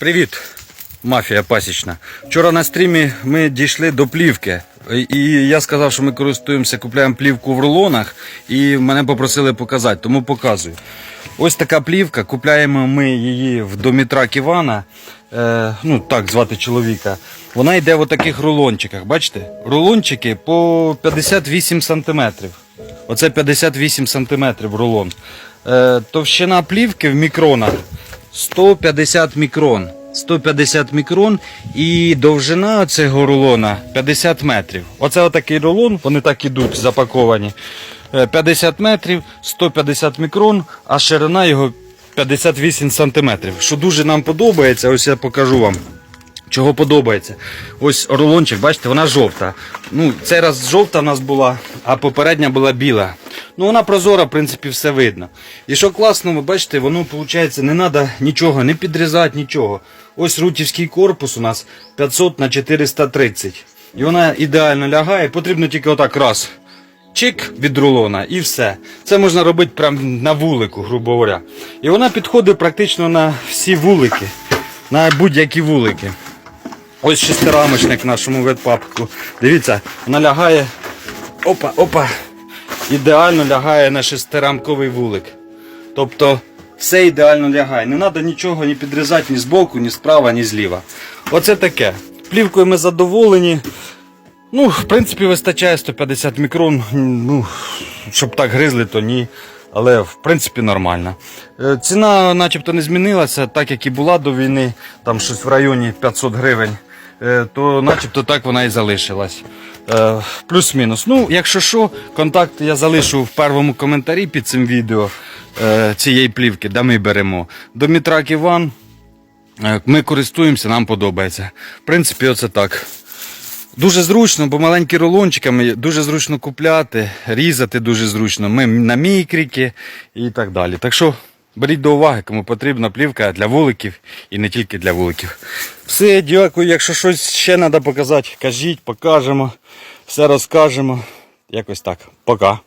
Привіт, мафія пасічна. Вчора на стрімі ми дійшли до плівки. І я сказав, що ми користуємося, купуємо плівку в рулонах, і мене попросили показати, тому показую. Ось така плівка, купляємо ми її в домітрак Івана, е, ну так звати чоловіка. Вона йде в таких рулончиках. Бачите? Рулончики по 58 сантиметрів. Оце 58 сантиметрів рулон. Е, товщина плівки в мікронах 150 мікрон. 150 мікрон і довжина цього рулона 50 метрів. Оце отакий рулон, вони так ідуть запаковані. Е, 50 метрів, 150 мікрон, а ширина його 58 сантиметрів. Що дуже нам подобається, ось я покажу вам. Чого подобається? Ось рулончик, бачите, вона жовта. Ну, цей раз жовта в нас була, а попередня була біла. Ну, вона прозора, в принципі, все видно. І що класно, ви бачите, воно виходить, не треба нічого, не підрізати, нічого. Ось рутівський корпус у нас 500 на 430. І вона ідеально лягає, потрібно тільки отак раз. Чик від рулона і все. Це можна робити прямо на вулику, грубо говоря. І вона підходить практично на всі вулики, на будь-які вулики. Ось шестирамочник в нашому ветпапку. Дивіться, вона лягає. Опа, опа. Ідеально лягає на шестирамковий вулик. Тобто все ідеально лягає. Не треба нічого ні підрізати ні збоку, ні справа, ні зліва. Оце таке. Плівкою ми задоволені. Ну, в принципі, вистачає 150 мікрон. Ну, щоб так гризли, то ні. Але в принципі нормально. Е, Ціна начебто не змінилася, так як і була до війни, там щось в районі 500 гривень, е, то начебто так вона і залишилась. Е, Плюс-мінус. Ну, якщо що, контакт я залишу в першому коментарі під цим відео е, цієї плівки, де ми беремо. Домітрак Іван. Е, Ми користуємося, нам подобається. В принципі, оце так. Дуже зручно, бо маленькі рулончиками дуже зручно купляти, різати дуже зручно. Ми на мікріки і так далі. Так що беріть до уваги, кому потрібна плівка для вуликів і не тільки для вуликів. Все, дякую. Якщо щось ще треба показати, кажіть, покажемо, все розкажемо. Якось так. Пока.